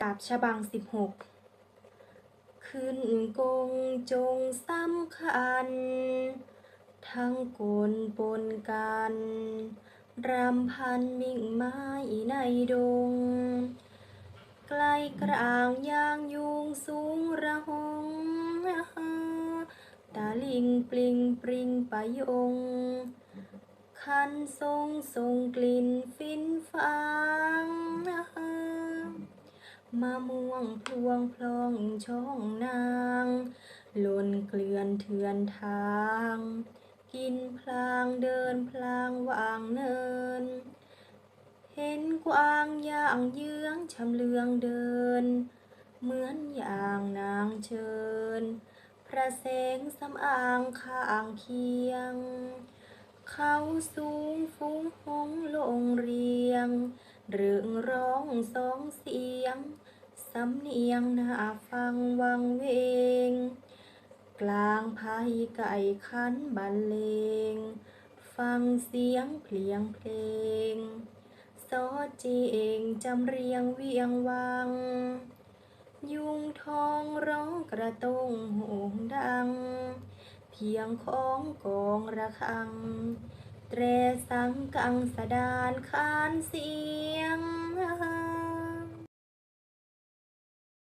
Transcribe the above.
กาบฉบังสิบหกขึ้นกงจงสำคัญ ทั้งกลปนกันรำพันมิ่งไม้ในดงไกล้กลางยางยุงสูงระหงตาลิงปลิงปริงปะยง คันทรงทรงกลิ่นฟินฟา มะม่วงพลวงพลองช่องนางหล่นเกลื่อนเถื่อนทาง กินพลางเดินพลางวางเนิน เห็นกวางย่างเยื้องชำเลืองเดิน เหมือนอย่างนางเชิญ พระแสงสำอางข้างเคียง เขาสูงฟุ้งหงลงเรียง เรื่องร้องสองเสียง สำเนียงน่าฟังวังเวง กลางพายไก่ขันบรรเลง ฟังเสียงเพลียงเพลงซอจีเองจำเรียงเวียงวัง ยุงทองร้องกระตงโหงดัง เพียงของกองระฆัง เตรสังกังสดานคานเสียง